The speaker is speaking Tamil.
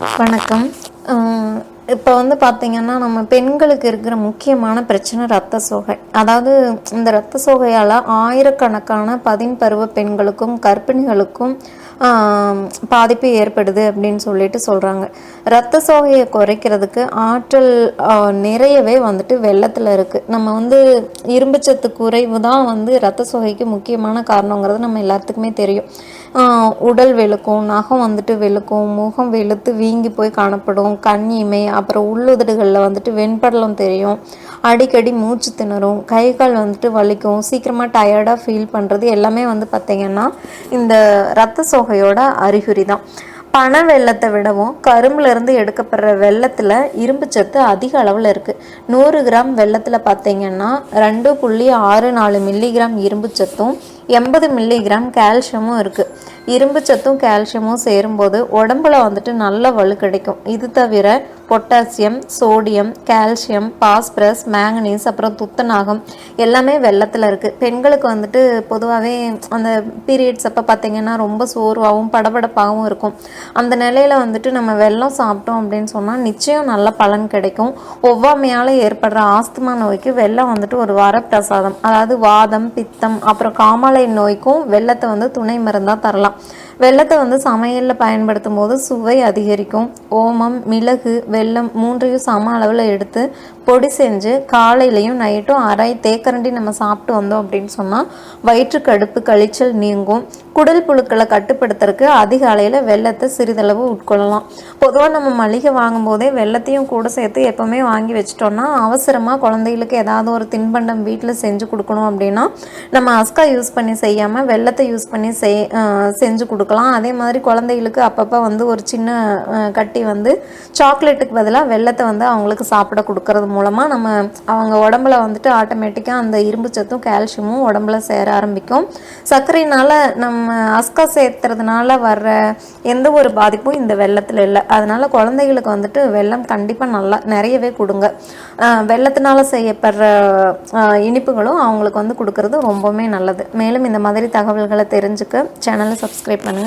வணக்கம். இப்போ வந்து பார்த்திங்கன்னா நம்ம பெண்களுக்கு இருக்கிற முக்கியமான பிரச்சனை ரத்த சோகை. அதாவது இந்த ரத்த சோகையால் ஆயிரக்கணக்கான பதின்பருவ பெண்களுக்கும் கர்ப்பிணிகளுக்கும் பாதிப்பு ஏற்படுது அப்படின்னு சொல்லிட்டு சொல்கிறாங்க ரத்த சோகையை குறைக்கிறதுக்கு ஆற்றல் நிறையவே வந்துட்டு வெள்ளத்தில் இருக்குது நம்ம வந்து இரும்புச்சத்து குறைவு தான் வந்து ரத்த சோகைக்கு முக்கியமான காரணங்கிறது நம்ம எல்லாத்துக்குமே தெரியும். உடல் வெளுக்கும் நகம் வந்துட்டு வெளுக்கும் முகம் வெளுத்து வீங்கி போய் காணப்படும் கண் இமை அப்புறம் உள்ளுதடுகளில் வந்துட்டு வெண்படலம் தெரியும் அடிக்கடி மூச்சு திணறும் கை கால் வந்துட்டு வலிக்கும் சீக்கிரமாக டயர்டாக ஃபீல் பண்ணுறது எல்லாமே வந்து பார்த்திங்கன்னா இந்த ரத்த சோகை சோகையோட அறிகுறி தான். பனை வெள்ளத்தை விடவும் கரும்புலேருந்து எடுக்கப்படுற வெள்ளத்தில் இரும்பு சத்து அதிக அளவில் இருக்குது நூறு கிராம் வெள்ளத்தில் பார்த்தீங்கன்னா ரெண்டு புள்ளி ஆறு நாலு மில்லிகிராம் இரும்புச்சத்தும் எண்பது மில்லிகிராம் கால்சியமும் இருக்குது இரும்பு சத்தும் கால்சியமும் சேரும்போது உடம்புல வந்துட்டு நல்ல வலு கிடைக்கும். இது தவிர potassium sodium calcium phosphorus manganese அப்புறம் துத்தநாகம் எல்லாமே வெள்ளத்தில் இருக்குது பெண்களுக்கு வந்துட்டு பொதுவாகவே அந்த பீரியட்ஸ் அப்போ பார்த்தீங்கன்னா ரொம்ப சோர்வாகவும் படபடப்பாகவும் இருக்கும். அந்த நிலையில் வந்துட்டு நம்ம வெல்லம் சாப்பிட்டோம் அப்படின்னு சொன்னால் நிச்சயம் நல்ல பலன் கிடைக்கும். ஒவ்வாமையால் ஏற்படுற ஆஸ்துமா நோய்க்கு வெள்ளம் வந்துட்டு ஒரு வரப்பிரசாதம். அதாவது வாதம் பித்தம் அப்புறம் காமாலை நோய்க்கும் வெள்ளத்தை வந்து துணை மருந்தாக தரலாம். வெள்ளத்தை வந்து சமையலில் பயன்படுத்தும் போது சுவை அதிகரிக்கும். ஓமம் மிளகு வெல்லம் மூன்றையும் சம அளவில் எடுத்து பொடி செஞ்சு காலையிலையும் நைட்டும் அரை தேக்கரண்டி நம்ம சாப்பிட்டு வந்தோம் அப்படின்னு சொன்னால் வயிற்று கடுப்பு கழிச்சல் நீங்கும். குடல் புழுக்களை கட்டுப்படுத்துறதுக்கு அதிக அளவில் வெள்ளத்தை சிறிதளவு உட்கொள்ளலாம். பொதுவாக நம்ம மளிகை வாங்கும்போதே வெள்ளத்தையும் கூட சேர்த்து எப்போவுமே வாங்கி வச்சிட்டோம்னா அவசரமாக குழந்தைகளுக்கு ஏதாவது ஒரு தின்பண்டம் வீட்டில் செஞ்சு கொடுக்கணும் அப்படின்னா நம்ம அஸ்கா யூஸ் பண்ணி செய்யாமல் வெள்ளத்தை யூஸ் பண்ணி செய் செஞ்சு கொடுக்கணும் கொடுக்கலாம். அதே மாதிரி குழந்தைகளுக்கு அப்பப்போ வந்து ஒரு சின்ன கட்டி வந்து சாக்லேட்டுக்கு பதிலாக வெள்ளத்தை வந்து அவங்களுக்கு சாப்பிட கொடுக்கறது மூலமாக நம்ம அவங்க உடம்புல வந்துட்டு ஆட்டோமேட்டிக்காக அந்த இரும்பு சத்தும் கால்சியமும் உடம்புல சேர ஆரம்பிக்கும். சர்க்கரையினால் நம்ம அஸ்கா சேர்த்துறதுனால வர்ற எந்த ஒரு பாதிப்பும் இந்த வெள்ளத்தில் இல்லை. அதனால் குழந்தைகளுக்கு வந்துட்டு வெள்ளம் கண்டிப்பாக நல்லா நிறையவே கொடுங்க. வெள்ளத்தினால செய்யப்படுற இனிப்புகளும் அவங்களுக்கு வந்து கொடுக்கறது ரொம்பவுமே நல்லது. மேலும் இந்த மாதிரி தகவல்களை தெரிஞ்சுக்க சேனலை சப்ஸ்கிரைப் பண்ணுங்கள்